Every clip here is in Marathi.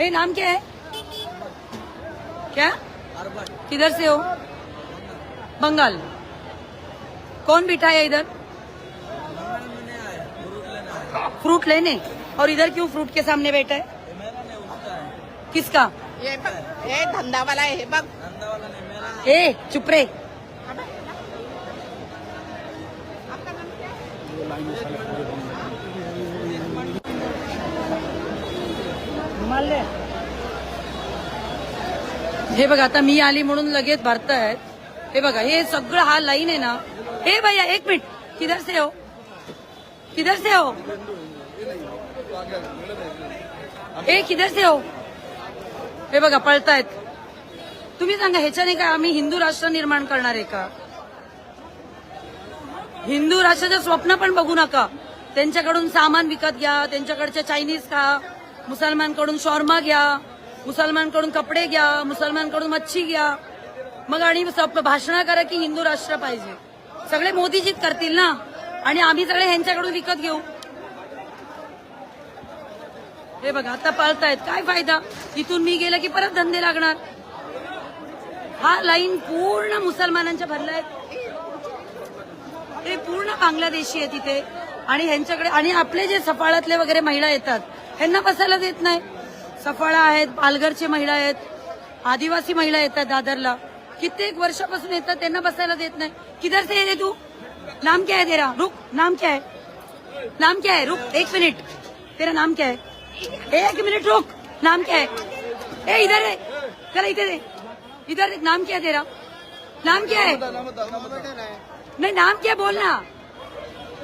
ए नाम क्या है? क्या? किधर से हो? बंगाल। कौन बिठा है इधर? फ्रूट लेने। और इधर क्यों फ्रूट के सामने बैठा है? किसका? हे धंदावाला आहे हे बघ। ए चुप रे। हे बघा आता मी आली म्हणून लगेच भरतायत. हे बघा हे सगळं हा लाईन आहे ना. हे भैया एक मिनिट. किधर से हो? किधर से हो? हे किधर से हो? हे बघा पळतायत. तुम्ही सांगा ह्याच्याने काय आम्ही हिंदू राष्ट्र निर्माण करणार आहे का? हिंदू राष्ट्राचं स्वप्न पण बघू नका. त्यांच्याकडून सामान विकत घ्या त्यांच्याकडचे चायनीज खा. मुसलमानकडून शॉर्मा घ्या मुसलमानकडून कपडे घ्या मुसलमानकडून मच्छी घ्या. मग आणि भाषण करा की हिंदू राष्ट्र पाहिजे. सगळे मोदीजीत करतील ना? आणि आम्ही सगळे ह्यांच्याकडून विकत घेऊ. हे बघा आता पाळतायत. काय फायदा? इथून मी गेलं की परत धंदे लागणार. हा लाईन पूर्ण मुसलमानांच्या भरलाय. ते पूर्ण बांगलादेशी आहे तिथे. आणि ह्यांच्याकडे आणि आपले जे सफाळातले वगैरे महिला येतात ह्यांना बसायला देत नाही. सफाळा आहेत पालघरचे महिला आहेत आदिवासी महिला येतात दादरला. कित्येक वर्षापासून येतात त्यांना बसायला देत नाही. किधर से रे तू? नाम क्या है तेरा? रुक नाम क्या है? नाम क्या है? रुक एक मिनिट. तेरा नाम क्या है? एक मिनिट रुक. नाम क्या है? ए इधर रे. चला इधर रे. इधर रे नाम क्या है तेरा? नाम क्या है? नहीं नाम क्या बोलना?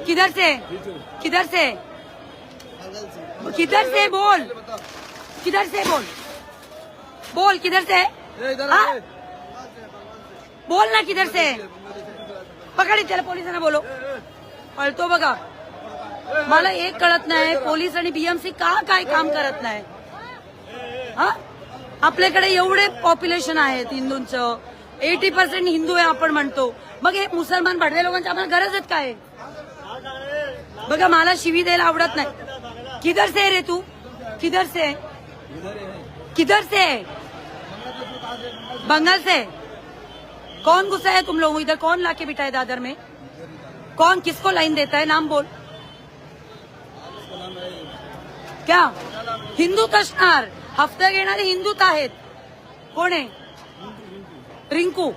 किधर से? किधर से? किधर से बोल? किधर से बोल? बोल किधर से? हाँ? बोल ना किधर से? पकडी त्याला पोलिसांना बोलो। पळतो बघा। मला एक कळत नाही पोलीस आणि बीएमसी का काय काम करत नाही? हा? आपल्याकडे एवढे पॉप्युलेशन आहेत हिंदूंचं. एटी पर्सेंट हिंदू आहे आपण म्हणतो. मग हे मुसलमान भडवे लोकांची आम्हाला गरजच काय? आहे? बघा मला शिवी द्यायला आवडत नाही. किधर से है रे तू? किधर से? है? किधर से है? बंगाल से? कौन गुस्सा है तुम लोग इधर कौन लाके बिठा है दादर में? कौन किसको लाइन देता है? नाम बोल। क्या? हिंदूत असणार हफ़्ता घेणारे हिंदूत आहेत कोण आहे? रिंकू।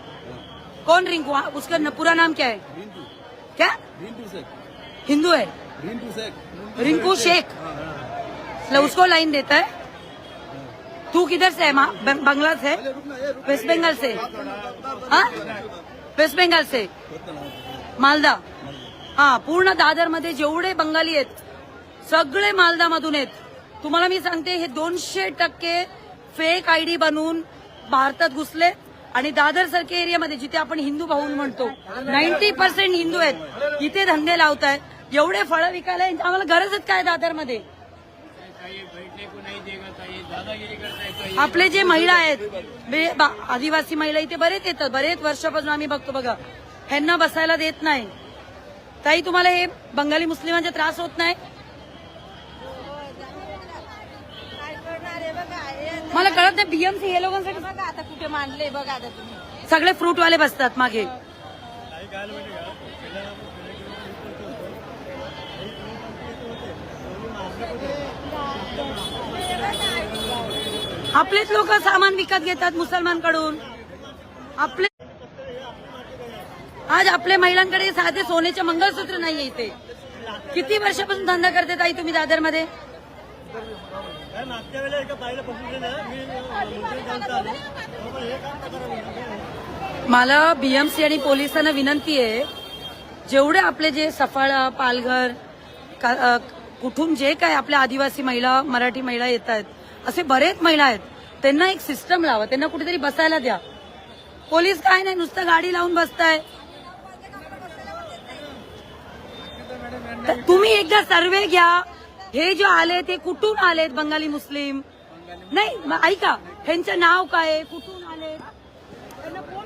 कौन रिंकू? उसका पूरा नाम क्या है? क्या? हिंदू है रिंकू शेख मतलब उसको लाइन देता है तू किधर से है माँ? बांग्ला से वेस्ट बंगाल से हाँ वेस्ट बंगाल से मालदा हा पूर्ण दादरमध्ये जेवढे बंगाली आहेत सगळे मालदा मधून आहेत तुम्हाला मी सांगते हे दोनशे टक्के फेक आयडी बनवून भारतात घुसले आणि दादर सारख्या एरियामध्ये जिथे आपण हिंदू भाऊ म्हणतो नाईन्टी पर्सेंट हिंदू आहेत इथे धंदे लावतायत एवढे फळं विकायला आम्हाला गरजच काय दादरमध्ये? आपले जे महिला आहेत आदिवासी महिला इथे बरेच येतात बरेच वर्षापासून आम्ही बघतो बघा. ह्यांना बसायला देत नाही. ताई तुम्हाला हे बंगाली मुस्लिमांचा त्रास होत नाही? मला कळत नाही बीएमसी हे लोकांसाठी बघा आता कुठे मांडले बघा आता तुम्ही. सगळे फ्रूटवाले बसतात मागे. आपलेच लोक सामान विकत घेतात मुसलमानकडून. आपले आज आपल्या महिलांकडे साधे सोन्याचे मंगळसूत्र नाहीये इथे. किती वर्षापासून धंदा करते ताई तुम्ही दादरमध्ये? काय मला बीएमसी आणि पोलिसांना विनंती आहे जेवढे आपले जे सफाळा पालघर का- कुठून जे काय आपल्या आदिवासी महिला मराठी महिला येत आहेत असे बरेच महिला आहेत. त्यांना एक सिस्टम लावा त्यांना कुठेतरी बसायला द्या. पोलीस काय नाही नुसतं गाडी लावून बसताय. तुम्ही एकदा सर्वे घ्या. हे जे आले ते कुठून आलेत बंगाली मुस्लिम? नाही ऐका ह्यांचं नाव काय कुठून आले त्यांना कोण